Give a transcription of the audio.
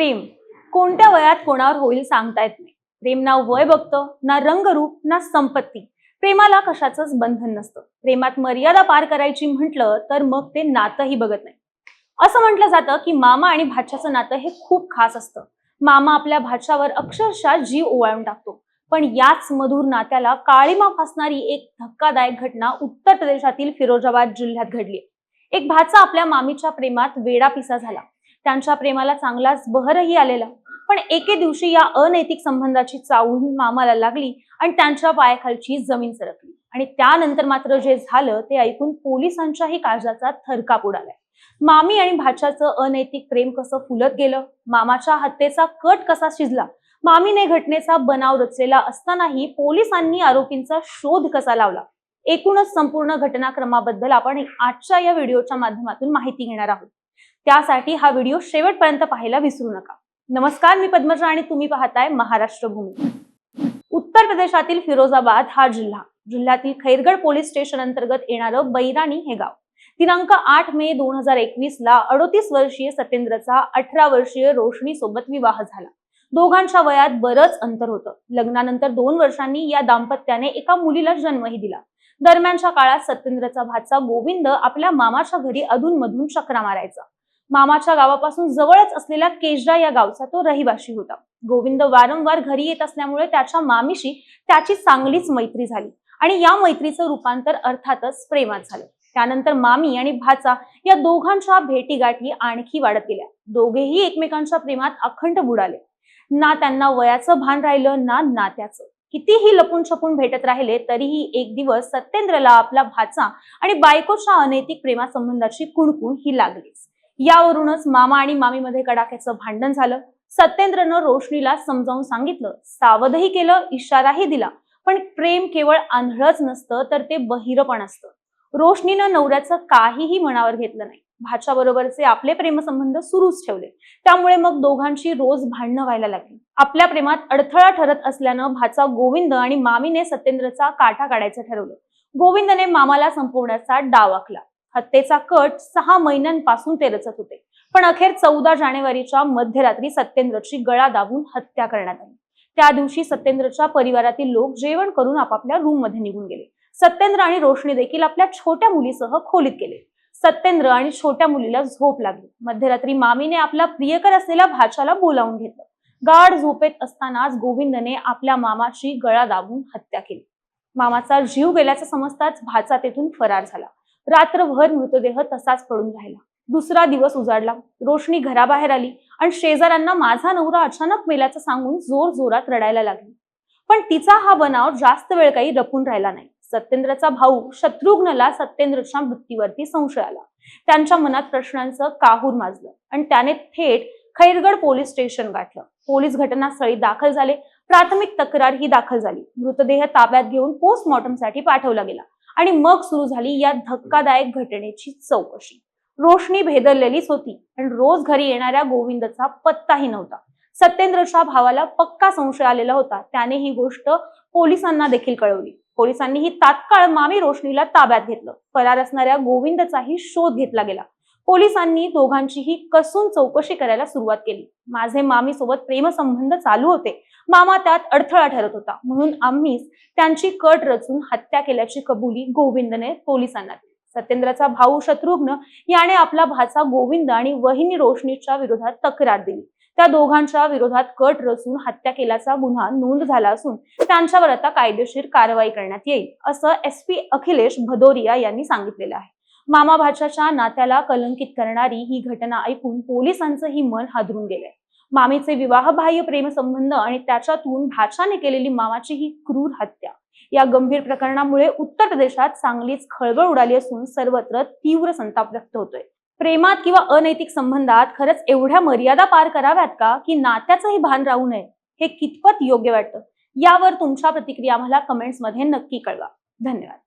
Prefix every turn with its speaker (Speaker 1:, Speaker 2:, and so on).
Speaker 1: प्रेम. कोणत्या वयात कोणावर होईल सांगता येत नाही. प्रेम ना वय बघतं ना रंगरूप ना संपत्ती. प्रेमाला कशाचंच बंधन नसतं. प्रेमात मर्यादा पार करायची म्हटलं तर मग ते नातंही बघत नाही. असं म्हटलं जातं की मामा आणि भाच्याचं नातं हे खूप खास असतं. मामा आपल्या भाच्यावर अक्षरशः जीव ओवाळून टाकतो. पण याच मधुर नात्याला काळीमा फासणारी एक धक्कादायक घटना उत्तर प्रदेशातील फिरोजाबाद जिल्ह्यात घडली. एक भाचा आपल्या मामीच्या प्रेमात वेडापिसा झाला. त्यांच्या प्रेमाला चांगलाच बहरही आलेला. पण एके दिवशी या अनैतिक संबंधाची चावून मामाला लागली आणि त्यांच्या पायाखालची जमीन सरकली. आणि त्यानंतर मात्र जे झालं ते ऐकून पोलिसांच्याही काळजाचा थरकाप उडालाय. मामी आणि भाच्याचं अनैतिक प्रेम कसं फुलत गेलं? मामाच्या हत्येचा कट कसा शिजला? मामीने घटनेचा बनाव रचलेला असतानाही पोलिसांनी आरोपींचा शोध कसा लावला? एकूणच संपूर्ण घटनाक्रमाबद्दल आपण आजच्या या व्हिडिओच्या माध्यमातून माहिती घेणार आहोत. त्यासाठी हा व्हिडिओ शेवटपर्यंत पाहायला विसरू नका. नमस्कार मी पद्मजा आणि तुम्ही पाहताय महाराष्ट्र भूमी. उत्तर प्रदेशातील फिरोजाबाद हा जिल्हा. जिल्ह्यातील खैरगड पोलीस स्टेशन अंतर्गत येणारं बैराणी हे गाव. दिनांक आठ मे दोन हजार एकवीस ला अडोतीस वर्षीय सत्येंद्रचा अठरा वर्षीय रोशनी सोबत विवाह झाला. दोघांच्या वयात बरंच अंतर होतं. लग्नानंतर दोन वर्षांनी या दाम्पत्याने एका मुलीला जन्मही दिला. दरम्यानच्या काळात सत्येंद्रचा भाचा गोविंद आपल्या मामाच्या घरी अधूनमधून चक्रा मारायचा. मामाच्या गावापासून जवळच असलेल्या केजरा या गावचा तो रहिवाशी होता. गोविंद वारंवार घरी येत असल्यामुळे त्याच्या मामीशी त्याची चांगलीच मैत्री झाली आणि या मैत्रीचं रूपांतर अर्थातच प्रेमात झालं. त्यानंतर मामी आणि भाचा या दोघांच्या भेटीगाठी आणखी वाढत गेल्या. दोघेही एकमेकांच्या प्रेमात अखंड बुडाले. ना त्यांना वयाचं भान राहिलं ना नात्याचं. कितीही लपून छपून भेटत राहिले तरीही एक दिवस सत्येंद्रला आपला भाचा आणि बायकोच्या अनैतिक प्रेमासंबंधाची कुणकुण ही लागलीच. यावरूनच मामा आणि मामीमध्ये कडाक्याचं भांडण झालं. सत्येंद्रनं रोशनीला समजावून सांगितलं सावधही केलं इशाराही दिला पण प्रेम केवळ आंधळच नसतं तर ते बहिरपण असतं. रोशनीनं नवऱ्याचं काहीही मनावर घेतलं नाही. भाच्या बरोबरचे आपले प्रेमसंबंध सुरूच ठेवले. त्यामुळे मग दोघांची रोज भांडणं व्हायला लागली. आपल्या प्रेमात अडथळा ठरत असल्यानं भाचा गोविंद आणि मामीने सत्येंद्रचा काठा काढायचं ठरवलं. गोविंदने मामाला संपवण्याचा डाव आखला. हत्येचा कट सहा महिन्यांपासून ते रचत होते. पण अखेर चौदा जानेवारीच्या मध्यरात्री सत्येंद्रची गळा दाबून हत्या करण्यात आली. त्या दिवशी सत्येंद्रच्या परिवारातील लोक जेवण करून आपापल्या रूममध्ये निघून गेले. सत्येंद्र आणि रोशनी देखील आपल्या छोट्या मुलीसह खोलीत गेले. सत्येंद्र आणि छोट्या मुलीला झोप लागली. मध्यरात्री मामीने आपला प्रियकर असलेल्या भाच्याला बोलावून घेतलं. गाढ झोपेत असतानाच गोविंदने आपल्या मामाची गळा दाबून हत्या केली. मामाचा जीव गेल्याचं समजताच भाचा तेथून फरार झाला. रात्रभर मृतदेह तसाच पडून राहिला. दुसरा दिवस उजाडला. रोशनी घराबाहेर आली आणि शेजाऱ्यांना माझा नवरा अचानक मेल्याचं सांगून जोर जोरात रडायला लागली. पण तिचा हा बनाव जास्त वेळ काही रपून राहिला नाही. सत्येंद्रचा भाऊ शत्रुघ्नला सत्येंद्रच्या मृत्यूवरती संशय आला. त्यांच्या मनात प्रश्नांचं काहूर माजलं. आणि त्याने थेट खैरगड पोलीस स्टेशन गाठलं. पोलीस घटनास्थळी दाखल झाले. प्राथमिक तक्रार ही दाखल झाली. मृतदेह ताब्यात घेऊन पोस्टमॉर्टमसाठी पाठवला गेला. आणि मग सुरू झाली या धक्कादायक घटनेची चौकशी. रोशनी भेदरलेलीच होती. आणि रोज घरी येणाऱ्या गोविंदचा पत्ताही नव्हता. सत्येंद्रच्या भावाला पक्का संशय आलेला होता. त्याने ही गोष्ट पोलिसांना देखील कळवली. पोलिसांनीही तात्काळ मामी रोशनीला ताब्यात घेतलं. फरार असणाऱ्या गोविंदचाही शोध घेतला गेला. पोलिसांनी दोघांचीही कसून चौकशी करायला सुरुवात केली. माझे मामी सोबत प्रेमसंबंध चालू होते. मामा त्यात अडथळा ठरत होता. म्हणून आम्हीच त्यांची कट रचून हत्या केल्याची कबुली गोविंदने पोलिसांना दिली. सत्येंद्रचा भाऊ शत्रुघ्न याने आपला भाचा गोविंद आणि वहिनी रोशनीच्या विरोधात तक्रार दिली. त्या दोघांच्या विरोधात कट रचून हत्या केल्याचा गुन्हा नोंद झाला असून त्यांच्यावर आता कायदेशीर कारवाई करण्यात येईल असं एस पी अखिलेश भदोरिया यांनी सांगितलेलं आहे. मामा भाच्याच्या नात्याला कलंकित करणारी ही घटना ऐकून पोलिसांचंही मन हादरून गेलंय. मामीचे विवाहबाह्य प्रेमसंबंध आणि त्याच्यातून भाच्याने केलेली मामाची ही क्रूर हत्या या गंभीर प्रकरणामुळे उत्तर प्रदेशात चांगलीच खळबळ उडाली असून सर्वत्र तीव्र संताप व्यक्त होतोय. प्रेमात किंवा अनैतिक संबंधात खरंच एवढ्या मर्यादा पार कराव्यात का की नात्याचंही भान राहू नये? हे कितपत योग्य वाटतं? यावर तुमच्या प्रतिक्रिया आम्हाला कमेंट्समध्ये नक्की कळवा. धन्यवाद.